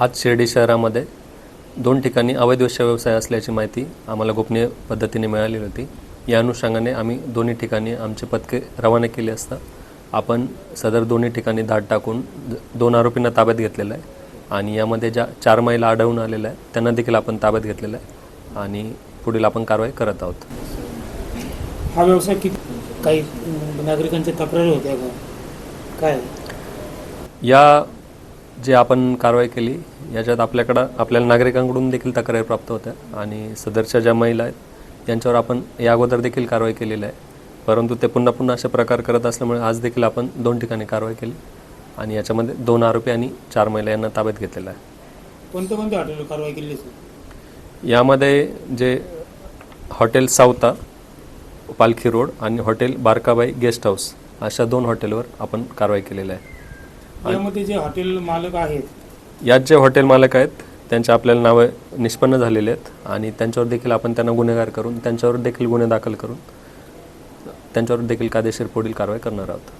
आज शिर्डी शहरामध्ये दोन ठिकाणी अवैध व्यवसाय असल्याची माहिती आम्हाला गोपनीय पद्धतीने मिळालेली होती. या अनुषंगाने आम्ही दोन्ही ठिकाणी आमचे पथके रवाना केली असता आपण सदर दोन्ही ठिकाणी धाड टाकून दोन आरोपींना ताब्यात घेतलेलं आहे आणि यामध्ये ज्या चार महिला आढळून आलेल्या आहेत त्यांना देखील आपण ताब्यात घेतलेलं आहे आणि पुढील आपण कारवाई करत आहोत. हा व्यवसाय किती काही नागरिकांच्या तक्रारी होत्या का? काय? या जे आपण कारवाई केली याच्यात आपल्याकडं आपल्याला नागरिकांकडून देखील तक्रारी प्राप्त होत्या आणि सदरच्या ज्या महिला आहेत यांच्यावर आपण या अगोदर देखील कारवाई केलेली आहे. परंतु ते पुन्हा पुन्हा असे प्रकार करत असल्यामुळे आज देखील आपण दोन ठिकाणी कारवाई केली आणि याच्यामध्ये दोन आरोपी आणि चार महिला यांना ताब्यात घेतलेलं आहे. कोणत्या कोणत्या हॉटेलवर कारवाई केली यामध्ये जे हॉटेल सावता पालखी रोड आणि हॉटेल बारकाबाई गेस्ट हाऊस अशा दोन हॉटेलवर आपण कारवाई केलेली आहे. यामध्ये जे हॉटेल मालक आहेत. यात जे हॉटेल मालक आहेत त्यांचे आपल्याला नावं निष्पन्न झालेले आहेत आणि त्यांच्यावर देखील आपण त्यांना गुन्हेगार करून त्यांच्यावर देखील गुन्हे दाखल करून त्यांच्यावर देखील कायदेशीर पुढील कारवाई करणार आहोत.